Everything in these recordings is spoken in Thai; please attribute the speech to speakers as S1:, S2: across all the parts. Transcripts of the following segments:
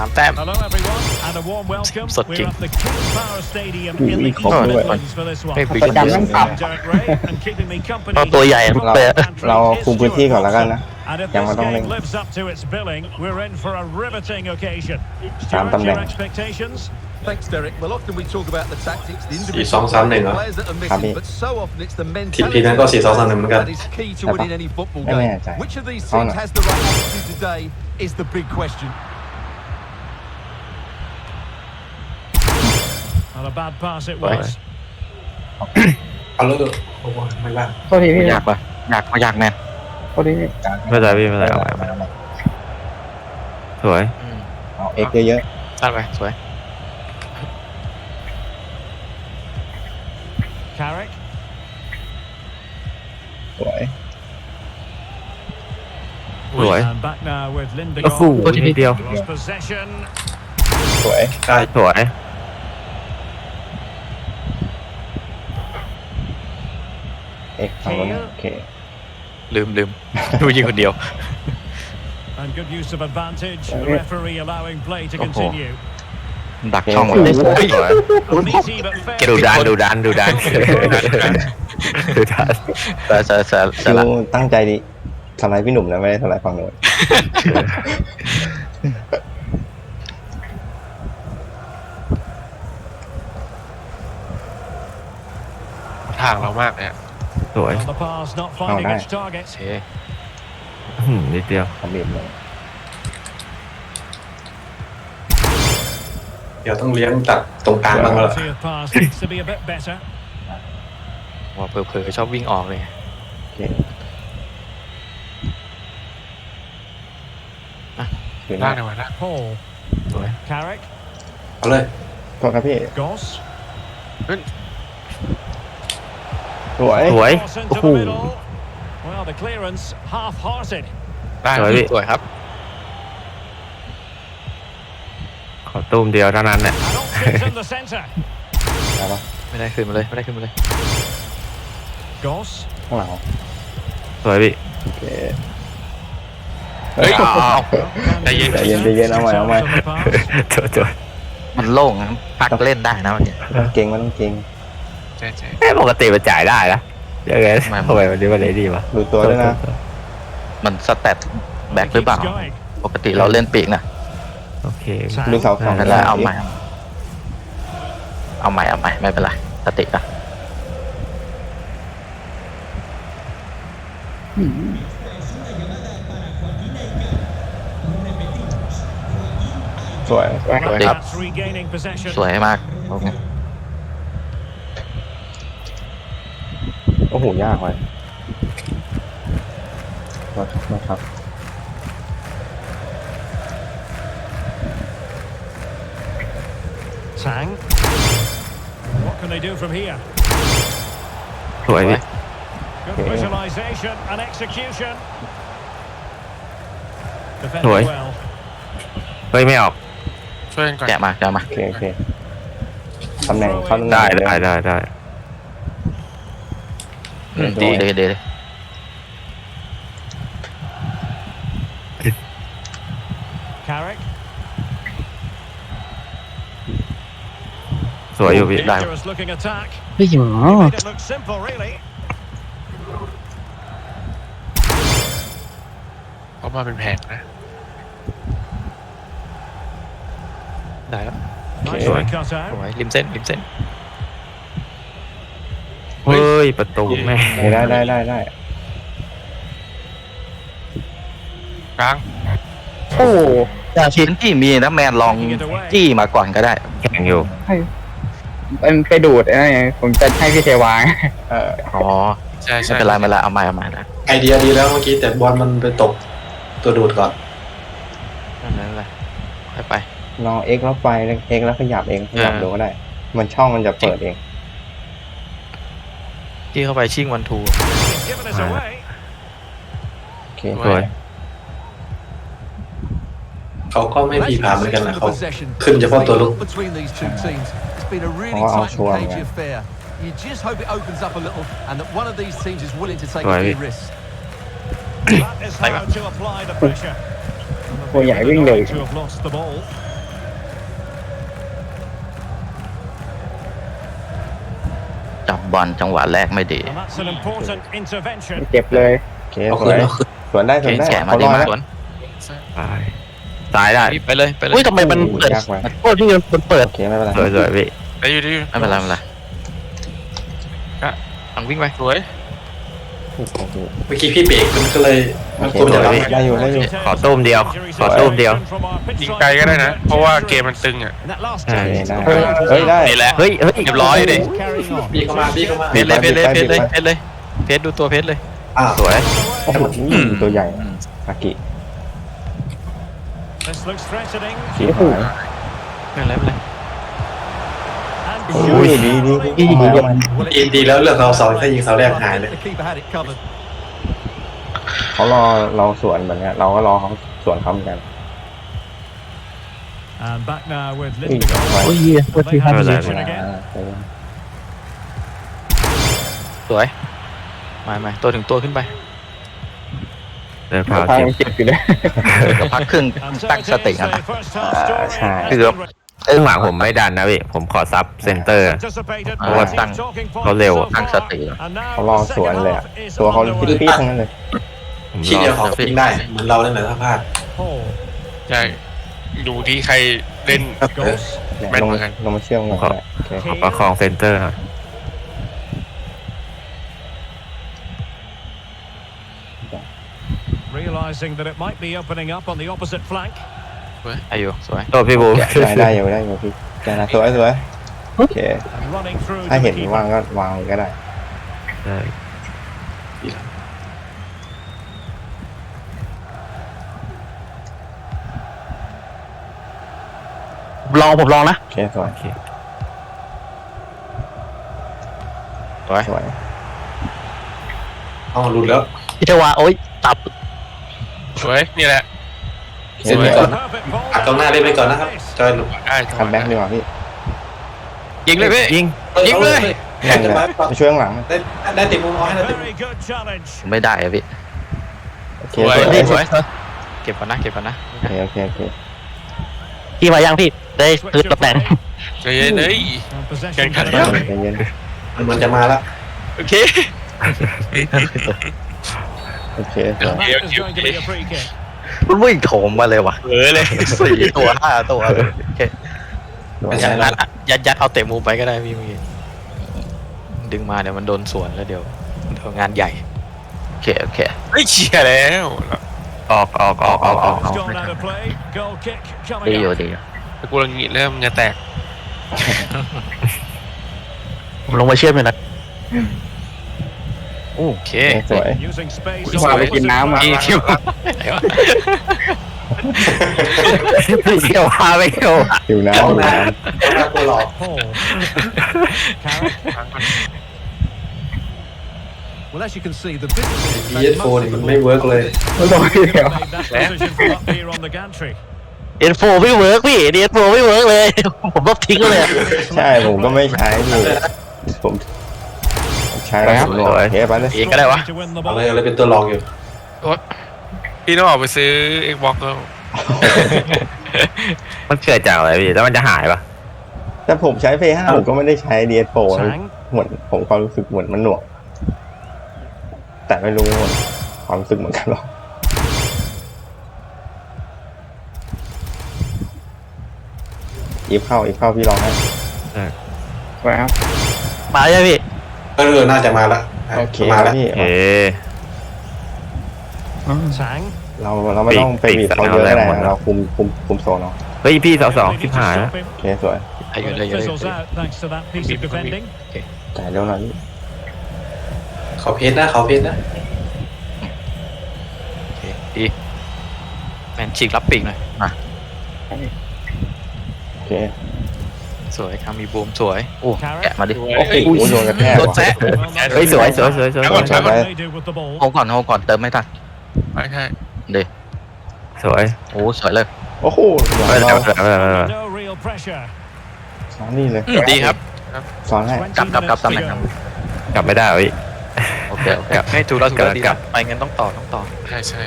S1: สามแต้ม
S2: Hello everyone and a warm welcome.
S1: Sật
S2: We're
S1: kìa.
S2: at the King Power Stadium
S3: Ui,
S2: in the
S3: khổ
S2: East
S3: như vậy.
S2: Midlands for this one.
S1: ไม่ปี
S3: ประจำนั่งต่ำ
S2: I'm Derek Ray and keeping me company.
S1: เอาตัวใหญ่มากเลยอะ
S3: เราคุมพื้นที่ก่อนแล้วกันนะ
S2: And if
S3: ยัง
S2: this
S3: ไม่ต้องเร่ง
S2: game lives up to its billing, we're in for a riveting occasion.
S3: ตาม
S2: Stuart,
S3: ตำแหน่ง
S2: your expectations?
S4: Thanks, Derek. Well, often we talk about the tactics, the
S5: สี่สอง
S4: individual
S5: สามหนึ่งเหรอ
S4: players that are
S3: ครับ
S4: missing,
S3: พี่
S4: but so often it's the
S5: ทีม
S4: mentality
S5: ทีมนั้นก็สี่สองสามหนึ่งเหมือนกัน
S4: that is key to
S3: ใช่ปะ
S4: winning any football
S3: ไม่แน่
S4: game.
S3: ใจ
S4: Which of these
S3: เอาห
S4: teams
S3: น่อย
S4: has the right attitude today is the big question.
S2: Not a bad pass it
S1: Right.
S2: was.
S5: เอาเลยโอ้โหไม่ว่าง
S3: โทษทีพี่
S1: ยากปะยากมายากแน่
S3: โทษทีพี่
S6: ไม่เป็นไรพี่ไม่เป็นไรเอาใหม่เอาใหม่สวย
S3: เอาเอ็กเยอะ
S1: ตั้งไปสวย
S2: Carrick.
S3: ๆสวย
S6: สวย
S2: And back now with
S6: โอ้โห
S2: Lindegaard.
S6: นิดเดียว
S2: Lost possession.
S3: สวย
S5: ได้
S6: สวย
S3: เอ็กฝั่งนู้นนะโอเค
S1: ลืมลืมดูยิงคนเดียว
S2: And good use of advantage. The
S3: Okay.
S2: referee allowing play to
S1: Oh.
S2: continue.
S1: ดักช่องเลย
S6: สวย
S2: Uneasy but fair.
S1: เกดูดันดูดันดูดัน
S6: ดูทัน
S1: แต่แต่แต่
S3: คิ
S1: แต่ละ
S3: วตั้งใจดิทำร้ายพี่หนุ่มนะ ไม่ได้ทำร้ายฝั่งนู้น
S7: ทางเรามากเลยอะ
S6: สวย
S2: Well, the pass not finding
S3: Oh,
S2: its target.
S1: โอเค
S6: อื้อหือนิดเดียว
S3: ทำเบียดเลย
S5: เดี๋ยวต้องเลี้ยงตัดตรงกลางบ้างแล้วล่ะ
S2: Quality of pass needs to be a bit better.
S1: ว่าเผลอๆชอบวิ่งออกเลย
S3: โอเคคือห
S7: ล่า
S3: น้าง
S7: ในวันล่าง
S2: Paul.
S1: สวย
S2: Carrick.
S5: เอาเลย
S3: โทษครับพี่
S2: Goss.
S3: สวย
S6: สวย
S2: Cross
S6: โอ้
S2: into
S6: โห
S2: the middle. Well, the clearance half-hearted.
S7: ได้
S6: สวยพี่
S1: สวยครับ
S6: ขอตุ้มเดียวเท่านั้นแหละ
S2: And options in the centre.
S3: ได้ปะ
S1: ไม่ได้ขึ้นมาเลย ไม่ได้ขึ้นมาเลย
S2: Goss.
S3: ข้างหลัง
S6: สวยพี่
S3: โอเค
S1: เฮ้ยเอาเอา
S2: Can
S7: ใจเย็น
S3: ใจเย็นใจเย็นเอาใหม่เอาใหม่
S2: on the pass.
S6: โจโจ
S1: มันโล่งนะพักเล่นได้นะวันนี้
S3: ไม่ต้องเก่งไม่ต้องเก่ง
S7: ใช่ใช่
S6: เอ้ยปกติมันจ่ายได้นะยังไง
S1: ไม่
S6: ทำไมวันนี้มันเลยดีวะ
S3: ดูตัวด้วยนะ
S1: มันสแตทแบ็คหรือเปล่า
S2: Keeps going.
S1: ปกติเราเล่นปีกนะ
S6: โอเค
S3: ดูเสาสอง
S1: ไม่เป็นไรเอาใหม่ เอาใหม่เอาใหม่ไม่เป็นไรสตินะ
S3: สวย
S1: สวยครับ
S2: That's regaining possession.
S1: สวยมากโอเค
S3: โอ้โห ยากไว้มาครับมาครับ
S2: Tang. What can they do from here?
S6: สวยพี่
S2: Good
S3: Okay.
S2: visualization and execution. Defended
S6: Rồi.
S2: well.
S6: เฮ้ยไม่ออก
S7: ช่วยกันก่อน
S1: แกะมาแกะมา
S3: โอเคโอเคตำแหน่งเข้าตำแหน่ง
S6: ได้
S3: เลย
S6: ได้ได้ได้
S1: อืมดีดีดีดี
S2: Carrick.
S6: สวยอยู่พี่
S2: Dangerous looking attack.
S3: เฮ้ยหรอ
S2: Made it look simple,
S1: ยริมเส้นริมเส้น
S6: เฮ้ยประตูแม่ง
S3: ได้ได้ได้ได้
S7: กลาง
S3: โอ้
S1: ชิ้นที่มีนะแมนลองจี้มาก่อนก็ได้
S6: แข่งอยู่
S8: มันไปดูดอะไรไงผมจะให้พี่เทวาง
S3: เออ
S1: อ๋อ
S7: ใช่
S1: ไม่
S7: ใช่
S1: เป็นไรไม่เป็นไรเอาใหม่เอาใหม่นะ
S5: ไอเดียดีแล้วเมื่อกี้แต่บอลมันไปตกตัวดูดก่อน
S1: นั่นแหละค่อยไป
S3: ลองเอ็กแล้วไปแล้วเอ็กแล้วขยับเองขยับ
S1: เออ
S3: ดูก็ได้ มันช่องมันจะเปิดเอง
S1: จี้เข้าไปชิ่งวันทู
S2: He's given us away.
S3: โอเค
S6: สวย
S5: เขาก็ไม่
S4: Well, as
S5: พี
S4: you
S5: พา
S4: can
S5: เหมือน
S4: see
S5: กัน
S4: from
S5: นะ
S4: the
S5: เขา
S4: possession,
S5: ขึ้นเฉพาะตัวลุก
S4: between these two teams. It's been a really
S3: Oh, I'll
S4: tight
S3: show
S4: and
S3: 'em,
S4: cagey
S3: yeah.
S4: affair. You just hope it opens up a little and that one of these teams is willing to take a
S6: Right.
S4: few risks.
S2: That is how to apply the pressure. And the
S8: ตัวใหญ่วิ่งเร็ว
S2: to have lost the ball.
S1: จับบอลจังหวะแรกไม่ดี
S2: And that's an important intervention.
S8: เจ็บเลย
S3: โอเค
S5: เอา
S3: ส
S5: คื
S3: วนย
S5: เอาคืน
S3: สวนได้ส
S1: เก
S3: วน
S1: ณ
S3: ได้
S1: แฉมา
S3: เขา
S1: ดี
S3: รอ
S1: มา
S3: แล้ว
S1: สวน
S6: ตายตายได้
S7: ไปเลยไปเลย
S1: อุ้ยทำไมมันเปิด
S3: ยากไป
S1: โทษที่มันเปิด
S3: โอเคไม่เป็นไร
S6: สวยสวยพี่
S7: ได้อยู่ได้อยู่
S1: ไม่เป็นไรไม่เป็นไร
S7: อังวิ่งไปสวย
S3: โอเค
S5: เมื่อกี้พี่เบรกมันก็เลยมันตัวมันจะรับ
S3: ได้ อยู่ได้อยู่
S6: ขอตุ้มเดียว ขอตุ้มเดียว
S7: ยิงไกลก็ได้นะ เพราะว่าเกมมันตึงอะ
S2: And that last
S6: ใช่
S3: โอเคได้เฮ้ยได้
S7: นี่แหละ
S6: เฮ้ยเฮ้ย
S7: เรียบร้อยดิ
S2: carrying on.
S5: พี่เข้ามาพี่เข้ามา
S7: เพชรเลยเพชรเลยเพชรเลยเพชรเลยเพชรดูตัวเพชรเลย
S5: อ้าว
S6: สวย
S3: โอ้โหตัวใหญ่อากิ
S2: This looks threatening.
S3: ชี้หาย
S7: ไม่เป็นไรไม่เป็นไร
S2: And
S3: โอ้ยดีดีดีดีดีมัน
S4: Well, it-
S5: ดีดีแล้วเลือกเราเสาถ้ายิงเสาแรกหายเลย
S4: The keeper had it covered.
S3: เขารอเราสวนแบบเนี้ยเราก็รอเขาสวนเขาเหมือนกัน
S2: And back now with
S3: อุ้ย
S2: Lindegaard.
S3: ไว้
S2: They have
S6: ไม่เป็นไร
S2: possession
S3: อ่า
S2: again.
S3: ไปเลย
S7: สวยมามาตัวถึงตัวขึ้นไป
S6: เดินพา
S8: พา
S6: เจ็บ
S8: ยังเจ็บอยู่เลย
S1: เดี๋ยวพักครึ่ง
S2: And so
S1: ตั้ง
S2: it
S1: สติ
S2: is,
S1: กัน
S2: the
S1: นะ
S2: first half story
S3: Ah,
S2: has
S1: คือ
S2: been
S6: เอ้งหลังผมไม่ดันนะพี่ผมขอซับเซนเตอร์
S2: anticipated
S1: เพราะว่า
S2: by
S1: ตั้ง
S2: team talking
S6: เขาเร็ว
S2: points so
S1: ตั้งส
S2: far.
S1: ติ
S2: And now
S3: เขารอ
S2: the
S3: สวน
S2: second
S3: เลยอะ
S2: half is
S3: ตัวเขา
S2: underway.
S3: ปี๊ดๆทั้งนั้นเลย
S6: ผม
S5: ที
S6: ร
S5: เดียว
S6: อ
S5: ของยิงได้เหมือนเราเนี่ยแหละถ้าพลาด
S2: Paul
S7: ใช่ดูที่ใครเล่น
S2: goes.
S3: เนี่ย
S7: แม่น
S3: ลง
S7: เหมือนกัน
S3: ลงมาเชื่อมกันแหละโอเค
S6: ขอประคองเซนเตอร์หน่อย
S2: Realising that it might be opening up on the opposite flank.
S7: อายุสวย
S6: โทษพี่บูม
S3: ได้ได้อยู่ได้อยู่พี่แกนะสวยสวยโอเค
S2: And running through
S3: ถ้า
S2: to
S3: เห็น
S2: the
S3: ว่าง
S2: keeper.
S3: ก็วางก็ได้
S6: ได้
S1: ลองผมลองนะ
S3: โอเคสวย
S6: โอเค
S7: สวย
S3: สวย
S5: อ๋อหลุดแล้ว
S1: พิทวาโอ๊ยตับ
S7: สวยนี่แหละ
S3: เล่น
S5: ไป
S3: ไป
S5: ก่
S3: ก่
S5: อ
S3: อนน
S2: Perfect ball
S5: อัดกองหน้าเล่นไปก่อนนะครับจอยหลุด
S7: ได้
S3: คัมแบ็กดีกว่าพี่
S7: ยิงเลยพี่
S6: ยิง
S7: ยิงเลย
S5: แข่งกันมา
S3: ไปช่วยข้างหลัง
S5: ได้ได้ติดมุมเอาให้ได้ติด
S2: Very good challenge.
S1: ไม่ได้อะพี่
S3: โอเค
S7: สวย
S3: สวย
S7: พี่ส
S3: โอ
S7: วยเก็บก่อนนะเก็บก่อนนะ
S3: เคโอเคโอเค
S1: พี่มายังพี่ได้
S2: Switch
S1: คือ
S2: of
S1: ตำแหน่ง
S2: play.
S7: ใจเย็นเลย
S2: And possession
S7: Can- can-
S2: control.
S3: ใจเย็น
S5: มันจะมาแล้ว
S7: โอเค
S3: โอเค
S2: And that is going to be a free kick.
S1: มันวิ่งโถมมาเลยว่ะ
S7: เออเลย
S1: สี่ตัวห้าตัวเลยโอเค
S3: สวย
S5: ไม่ใช่
S7: ยัดยัดยัดเอาเตะมุมไปก็ได้พี่เมื่อกี้ดึงมาเดี๋ยวมันโดนสวนแล้วเดี๋ยวเดี๋ยวงานใหญ่
S1: โอเคโอเค
S7: ไม่เชียร์แล้ว
S6: ออกออกออกออกออก
S2: It's gone out of play. Goal kick
S1: ดี
S2: coming
S1: อยู่
S2: up.
S1: ดีอยู่
S7: แต่กูรังงี้เริ่มจะแตก
S1: ผมลงมาเชื่อมเลยนะ
S7: โอเค
S3: โอเคสวย
S2: Using space.
S8: พาไปกินน้ำอะ
S7: พี่คิว
S6: เที่ยวพาไปเที่ยว
S3: หิวน้ำ
S5: กอง
S3: หิว
S5: หน้า
S3: น้
S5: กองหน้าตัวหลอก
S2: Paul. Carrick.
S4: Well, as you can see, the visitors
S5: ดีเอสโฟนมันไม่เวิร์กเลย
S8: ไม่ต้องเดียว
S2: Made that decision from up here on the gantry.
S1: เอ็นโฟไม่เวิร์กพี่เอ็นโฟไม่เวิร์กเลย ผมลบทิ้งเลยอะำ
S3: ใช่ผมก็ไม่ใช้พี่ผมผม ใช้แล้วผมบอกโอเคไปเลย
S7: เองก็ได้วะ
S2: To win the
S5: เอา
S2: ball.
S5: เลยเอาเลยเป็นตัวรองอยู่
S7: พี่ต้องออกไปซื้อ Xbox แล้ว
S6: มันเกิดจากอะไรพี่แล้วมันจะหายปะ
S3: แต่ผมใช้เพย์ห้าผมก็ไม่ได้ใช้ DS4
S2: Sang.
S3: เหมือนผมความรู้สึกเหมือนมันหน่วงแต่ไม่รู้ความรู้สึกเหมือนกันหรอกอีฟเข้าอีฟเข้าพี่ลองให้
S8: สวยครับ
S1: มาใช่พี่
S5: เออน่าจะมาละ
S3: โอเค
S5: มาแล้ว
S3: พี่
S6: โอเค
S2: Sang.
S3: เราเราไม่ต้องไปบีบเขาเยอะก็ได้นะเราคุมคุมคุมโซนเอา
S6: เฮ้ยพี่สองสอง
S2: Maybe
S6: ชิบ
S2: to
S6: หาย
S2: stop
S6: แล้ว
S2: him.
S3: โอเคสวย
S7: อายุเลย
S2: But
S7: เยอะ
S2: fizzles out thanks to that piece of defending.
S3: จ่ายเร็วหน่อยพี่
S5: เขาเพชรนะเขาเพชรนะ
S7: โอเคดีแมนฉีกรับปีกหน่อย
S3: โอเค
S7: สวยคามีบูมสวย
S1: โอ้แกะมาดิ
S3: โอ้โหโดนกระแทก
S7: โดน
S3: ว่ะ
S7: แซะ
S2: Well, that's
S6: เฮ้ยสวยสวยสวยสวย
S7: แล้วก่อน
S3: ใช่ไหม
S2: what they do with the ball.
S1: โฮก่อนโฮก่อนเติมไม่ทัน
S7: ไม่ใช่
S6: สวย
S1: โอ้สวยเลย
S3: โอ้โห
S6: ไม่เป็นไร
S3: เรา
S6: ไม่เป็นไรไม่เป็นไร
S2: No real pressure.
S3: สอนนี่เลย
S7: อืมดีครับ
S3: สอนให้
S2: 20
S1: กลับกลับกลับ
S2: minutes
S1: ตำแหน่ง
S2: to
S1: ครับ
S2: go.
S6: กลับไม่ได้พี่
S1: โอเคโอเค
S7: กลับให้ถูกแล้วถูกแล้วดี
S6: กลั
S7: แล้ว
S6: บ
S7: ไปงั้นต้องต่อต้องต่อใช่ใช่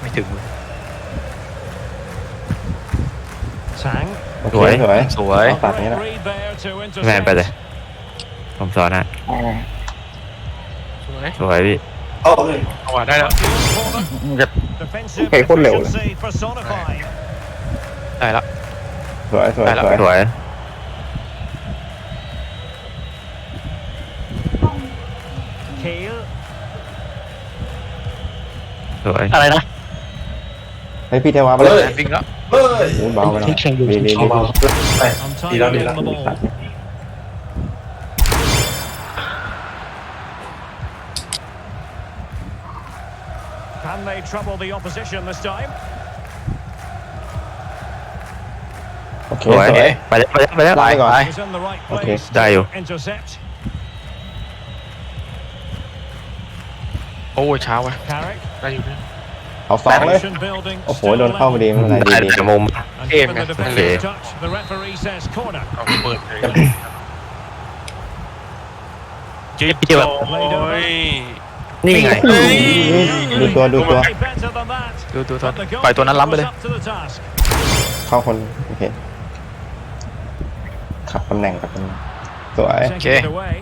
S7: ไม่ถึง
S2: Sang.
S3: โอเค
S6: สวย
S3: สวย
S7: สวย
S3: เอาตัดนี้แหละ
S2: Read there to
S6: แมนไปเลย
S2: intercept.
S6: ผมสอนฮะ
S8: อ่า
S7: สวย
S6: สวยพี่
S5: เอาเลย
S7: เอาว่ะได้แล้ว
S1: จะ
S2: Defensive
S8: Okay, คนเร็วเลย
S2: efficiency personified.
S7: ได้แล้ว
S3: สวยสวย
S7: ได้ละ
S3: สวย
S6: สวย
S2: Keel.
S6: สวย
S1: อะไรนะ
S3: เฮ้ยพี่เทวาไป
S5: เล
S3: เลย
S5: ย
S7: วิ่งแล้ว
S5: เฮ้ย
S3: โอ้ยเบาไปหน่อย
S1: แข่งอยู่
S3: ดีดีดี
S5: เอามาไป
S2: Untidy
S5: ดีแล้วดีแล้ว
S2: on the ball. 'Can they trouble the opposition this time?
S3: โอเค
S6: สวย
S3: สวย
S6: ไปแล้วไปแล้วไปแล้ว
S3: ไล่ก่อน
S2: He's in the right
S3: Okay.
S2: place to
S6: ได้อยู่
S2: intercept.
S7: โอ้ยเช้าว่ะ
S2: Carrick.
S7: ได้อยู่
S3: เ อาสองเลย
S2: Nation building
S3: โอ้โห
S2: still
S3: โดนเข้าพอ
S2: level.
S3: ดีไม่เป็นไรดี
S6: ได้
S3: ดี
S6: แต่มุม
S2: And
S7: Game,
S2: given the
S7: yeah.
S2: defensive
S6: Okay.
S2: touch, the referee says corner.
S1: จิ๊บเดียว
S2: Played over.
S6: นี่ไง
S3: ดูตัวดูตัว
S2: Way better than that.
S7: ดูดูตัว
S2: But the
S7: ปล่อยตัวนั้นล้ำไป
S2: goalkeeper
S7: เลย
S2: was up to the task.
S3: เข้าคน โอเค ขับตำแหน่งกับตำแหน่งสวย
S2: Taking
S7: Okay.
S2: it away.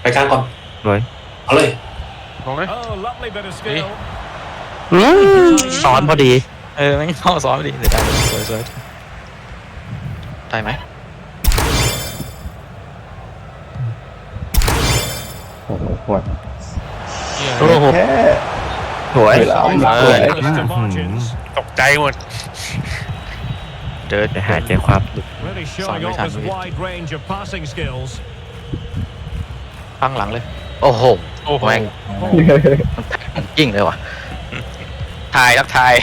S5: ไปกลางก่อน
S6: สวย
S5: เอาเลย
S2: Oh, lovely bit of skill.
S1: สอนพอดี
S7: เออไม่เข้าซ้อมดิเดี๋ยวได้สวยสวยได้ไหม
S3: โอ้โหหวด
S1: โอ้โห
S3: แค่
S6: สวย
S3: สวยแล้ว
S7: เออ
S2: Close to margins.
S7: ตกใจหมด เดิน
S6: จะหายใจความ
S2: Really showing
S7: Sorry,
S2: off his
S7: Sandy.
S2: wide range of passing skills.
S7: ข้างหลังเลย
S1: โอ้โหแม่งจริงเลยว่ะ
S7: ถ่ายรักถ่าย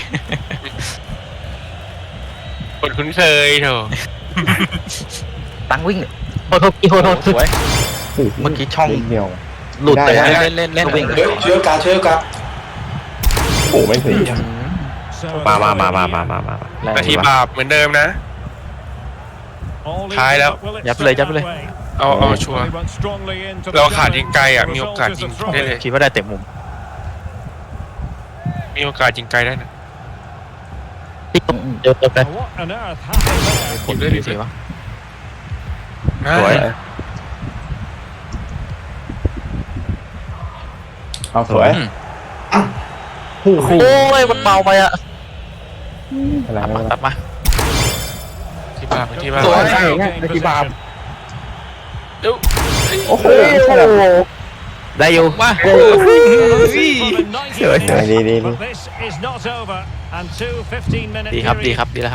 S9: คนคุ้นเคยเถอะ
S1: ตั้งวิ่งเนี่ยโทษโทษโทษโทษ
S7: สวย
S1: เมื่อกี้ช่อง
S3: นิดเดียว
S1: หลุดไป
S3: ได้
S1: นะ
S7: เล่นเล่นเล่น
S1: วิ่ง
S5: เฮ้ยเชื้อกาเชื้อกา
S3: โอ้ไม่ถึง
S2: So
S6: มามามามามามามา
S7: แรง
S9: นาที
S7: ดีวะ
S9: บาปเหมือนเดิมนะ
S2: all
S9: Thái
S2: easy,
S9: đâu.
S2: but will it
S7: Dập lên,
S2: stay
S7: dập
S2: that
S7: lên.
S2: way?
S9: เอาเอาชัวร์
S2: They went strongly into the
S9: เราขาด
S2: challenge.
S9: ยิงไกลอะ
S2: The
S9: มีโอกาส
S2: result
S9: ยิง
S2: is a throw.
S9: ได้เลย
S7: คิดว่าได้เตะมุม
S9: มีโอกาสยิงไกลได้นะ
S1: เดี๋ยวไป
S2: Now, What on earth happened there?
S7: ผลดีสิวะ
S6: สวย
S3: เอาสวย
S7: อืม
S3: โอ้โห
S1: โอ้ยมันเบาไปอะ
S3: อะไร
S7: ตัด
S3: ไม่
S7: มา
S3: เป็นไร
S7: ตัดมา
S9: ที่บาปที่บาป
S2: Good
S8: สวย
S2: play,
S8: ง่าย
S2: gain
S8: นาทีบา
S3: โอ้โห
S6: ได้อยู่
S7: มา
S2: For the 90
S6: สวย
S3: ดีดีดี
S2: But this is not over. And two 15-minute
S7: ดีครับดี
S2: periods
S7: ครับดีแล้วครับ